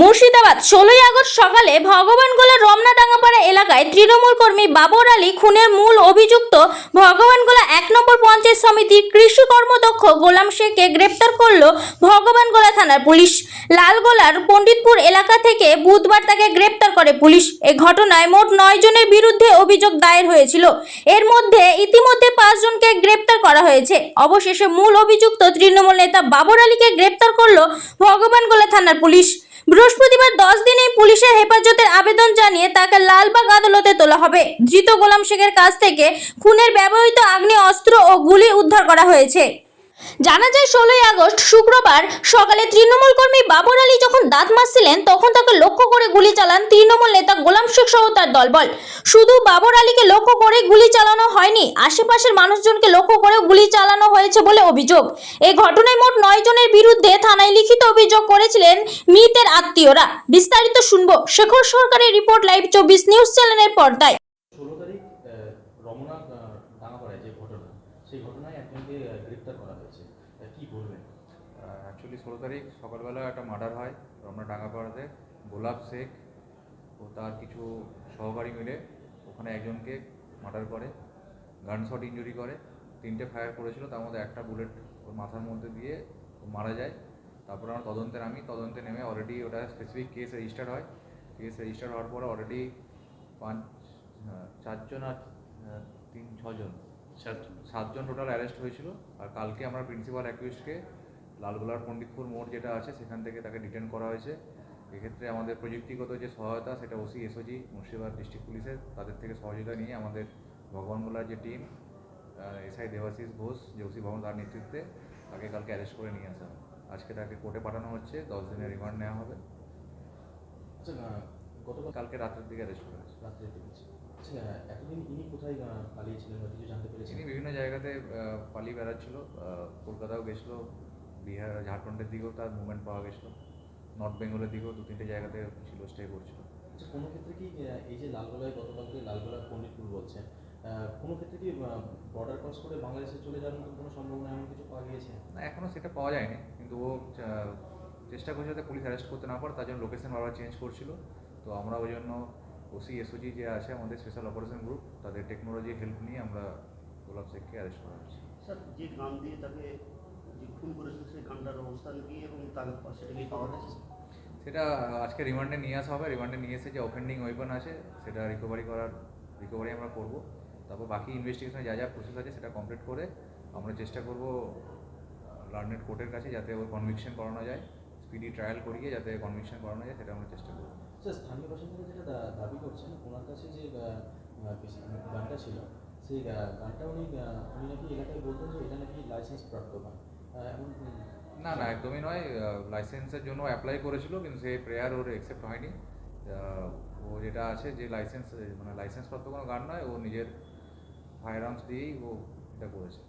মুর্শিদাবাদ, ষোলোই আগস্ট সকালে ভগবানগোলা রমনাডাঙ্গাপাড়া এলাকায় তৃণমূল কর্মী বাবর আলী খুনের মূল অভিযুক্ত ভগবানগোলা এক নম্বর পঞ্চায়েত সমিতির কৃষি কর্মদক্ষ গোলাম শেখকে গ্রেপ্তার করল ভগবানগোলা থানার পুলিশ। লালগোলার পণ্ডিতপুর এলাকা থেকে বুধবার তাকে গ্রেপ্তার করে পুলিশ। এ ঘটনায় মোট নয় জনের বিরুদ্ধে অভিযোগ দায়ের হয়েছিল। এর মধ্যে ইতিমধ্যে পাঁচজনকে গ্রেপ্তার করা হয়েছে। অবশেষে মূল অভিযুক্ত তৃণমূল নেতা বাবর আলীকে গ্রেপ্তার করল ভগবানগোলা থানার পুলিশ। বৃহস্পতিবার দশ দিনেই পুলিশের হেফাজতের আবেদন জানিয়ে তাকে লালবাগ আদালতে তোলা হবে। ধৃত গোলাম শেখের কাছ থেকে খুনের ব্যবহৃত আগ্নেয় অস্ত্র ও গুলি উদ্ধার করা হয়েছে। জানা যায়, ষোলোই আগস্ট, শুক্রবার সকালে তৃণমূল কর্মী বাবর আলী যখন দাঁত মারছিলেন তখন তাকে লক্ষ্য করে গুলি চালান তৃণমূল নেতা গোলাম শেখ সহ তার দলবল। শুধু বাবর আলীকে লক্ষ্য করে গুলি চালানো হয়নি, আশেপাশের মানুষজনকে লক্ষ্য করে গুলি চালানো হয়েছে বলে অভিযোগ। এই ঘটনায় মোট নয় জনের বিরুদ্ধে থানায় লিখিত অভিযোগ করেছিলেন মৃতের আত্মীয়রা। বিস্তারিত শুনব শেখর সরকারের রিপোর্ট লাইভ চব্বিশ নিউজ চ্যানেলের পর্দায়। ষোলো তারিখ রমনা যে ঘটনা সেই ঘটনায় একজনকে গ্রেপ্তার করা হয়েছে। কি বলবেন? অ্যাকচুয়ালি ষোলো তারিখ সকালবেলা একটা মার্ডার হয় রমনা ডাঙ্গাপাড়াতে। গোলাপ শেখ ও তার কিছু সহকারী মিলে ওখানে একজনকে মার্ডার করে গান শট ইঞ্জুরি করে। তিনটে ফায়ার করেছিল, তার মধ্যে একটা বুলেট ওর মাথার মধ্যে দিয়ে ও মারা যায়। তারপর আমরা তদন্তে নামি, তদন্তে নেমে অলরেডি ওটা স্পেসিফিক কেস রেজিস্টার হয়। কেস রেজিস্টার হওয়ার পরে অলরেডি পাঁচ চারজন আর তিন, ছজন সাতজন টোটাল অ্যারেস্ট হয়েছিল। আর কালকে আমরা প্রিন্সিপাল অ্যাকিউজকে লালগোলার পণ্ডিতপুর মোড় যেটা আছে, সেখান থেকে তাকে ডিটেন করা হয়েছে। এক্ষেত্রে আমাদের প্রযুক্তিগত যে সহায়তা, সেটা ওসি, এসওজি, মুর্শিদাবাদ ডিস্ট্রিক্ট পুলিশের, তাদের থেকে সহযোগিতা নিয়ে আমাদের ভগবানগোলার যে টিম এসআই দেবাশিস ঘোষ, যে ওসি ভবন, তার নেতৃত্বে তাকে কালকে অ্যারেস্ট করে নিয়ে আসা হয়। আজকে তাকে কোর্টে পাঠানো হচ্ছে, দশ দিনের রিমান্ড নেওয়া হবে। আচ্ছা গতকাল কালকে রাতের দিকে অ্যারেস্ট করা হয়েছে রাত্রে পেয়েছি আচ্ছা এতদিন ইনি কোথায় পালিয়েছিলেন বা কিছু জানতে পেরেছেন? তিনি বিভিন্ন জায়গাতে পালিয়ে বেড়াচ্ছিল। কলকাতাও গেছিল বিহার ঝাড়খণ্ডের দিকেও তার মুভমেন্ট পাওয়া গেছিল। নর্থ বেঙ্গলের দিকেও দু তিনটে জায়গাতে ছিল স্টে করছিল। আচ্ছা কোনো ক্ষেত্রে কি এই যে লালগোলায় গতকালকে লালগোলার পণ্ডিতপুর বলছেন কোনো ক্ষেত্রে কি বর্ডার ক্রস করে বাংলাদেশে চলে যাওয়ার মতো কোনো সম্ভাবনা এমন কিছু পাওয়া গিয়েছে? না এখনও সেটা পাওয়া যায়নি। কিন্তু ও চেষ্টা করছে যাতে পুলিশ অ্যারেস্ট করতে না পারে তার জন্য লোকেশন বারবার চেঞ্জ করছিল। তো আমরা ওই জন্য ওসি এসওজি যে আছে আমাদের স্পেশাল অপারেশন গ্রুপ তাদের টেকনোলজি হেল্প নিয়ে আমরা গোলাপ শেখকে অ্যারেস্ট করা হয়েছে। স্যার যে গান দিয়ে তাকে যে খুন করেছিল সেই গানটার অবস্থান কি এবং তার সেটা কি পাওয়া গেছে? সেটা আজকে রিমান্ডে নিয়ে আসা হবে। রিমান্ডে নিয়ে এসে যে অফেন্ডিং ওয়েপন আছে সেটা রিকভারি করার রিকভারি আমরা করব। তারপর বাকি ইনভেস্টিগেশনে যা যা প্রসেস আছে সেটা কমপ্লিট করে আমরা চেষ্টা করব লার্নেড কোর্টের কাছে যাতে ওর কনভিকশন করানো যায় স্পিডি ট্রায়াল করিয়ে যাতে কনভিকশন করানো যায় সেটা আমরা চেষ্টা করব। স্থানীয় বাসিন্দারা যেটা দাবি করছেন, ওনার কাছে যে গানটা ছিল, সেই গানটা উনি উনি নাকি এলাকায় বলতেন যে এটা নাকি লাইসেন্স প্রাপ্ত গান। এমন না না, একদমই নয়। লাইসেন্সের জন্য অ্যাপ্লাই করেছিল, কিন্তু সেই প্রেয়ার ওর অ্যাকসেপ্ট হয়নি। ও যেটা আছে যে লাইসেন্স মানে লাইসেন্স প্রাপ্ত কোনো গান নয়, ও নিজের আর্মস দিয়েই ও এটা করেছে।